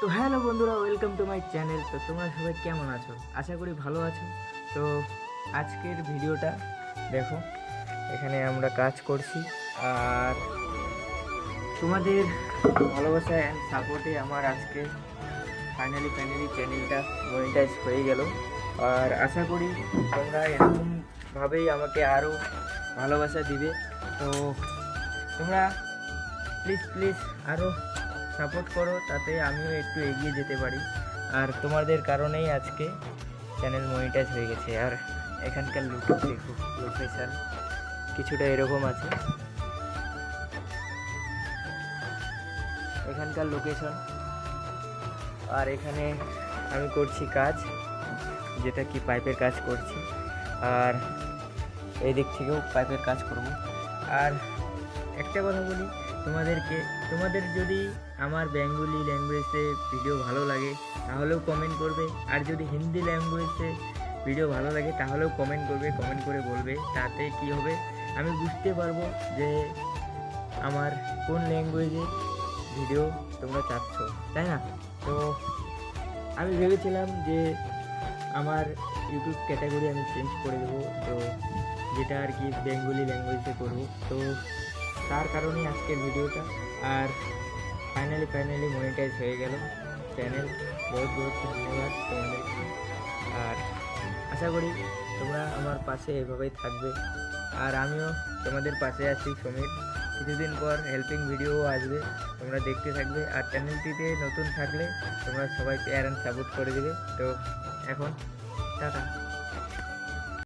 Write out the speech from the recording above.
তো হ্যালো বন্ধুরা welcome to my channel তো তোমরা সবাই কেমন আছো? আশা করি ভালো আছো। তো আজকের ভিডিওটা দেখো, এখানে আমরা কাজ করছি। আর তোমাদের ভালোবাসা অ্যান্ড সাপোর্টে আমার আজকে ফাইনালি ফাইনালি চ্যানেলটা মনিটাইজ হয়ে গেল। আর আশা করি তোমরা এরকমভাবেই আমাকে আরও ভালোবাসা দিবে। তো তোমরা প্লিজ প্লিজ আরও সাপোর্ট করো, তাতে আমিও একটু এগিয়ে যেতে পারি। আর তোমাদের কারণেই আজকে চ্যানেল মনিটাইজ হয়ে গেছে। আর এখানকার লুক দেখো লোকেশান কিছুটা এরকম আছে। এখানকার লোকেশন আর এখানে আমি করছি কাজ, যেটা কি পাইপের কাজ করছি। আর এই দিক থেকেও পাইপের কাজ করব। আর একটা কথা বলি, তোমাদেরকে, তোমাদের যদি আমার বেঙ্গলি ল্যাঙ্গুয়েজে ভিডিও ভালো লাগে, তাহলেও কমেন্ট করবে। আর যদি হিন্দি ল্যাঙ্গুয়েজে ভিডিও ভালো লাগে, তাহলেও কমেন্ট করবে কমেন্ট করে বলবে, তাতে কি হবে? আমি বুঝতে পারব যে আমার কোন ল্যাঙ্গুয়েজে ভিডিও তোমরা চাচ্ছ, তাই না? তো আমি ভেবেছিলাম যে আমার ইউটিউব ক্যাটাগরি আমি চেঞ্জ করে দেবো, তো যেটা আর কি বেঙ্গলি ল্যাঙ্গুয়েজে করব, তো তার কারণেই আজকের ভিডিওটা। আর ফাইনালি ফাইনালি মনিটাইজ হয়ে গেল। চ্যানেল বহুত বহুত ধন্যবাদ তোমাদেরকে আর আশা করি তোমরা আমার পাশে এভাবেই থাকবে। আর আমিও তোমাদের পাশে আছি, সমীর। কিছুদিন পর হেল্পিং ভিডিও আসবে, তোমরা দেখতে থাকবে। আর চ্যানেলটিতে নতুন থাকলে তোমরা সবাই পেয়ার অ্যান্ড সাপোর্ট করে দেবে। তো এখন, টাটা।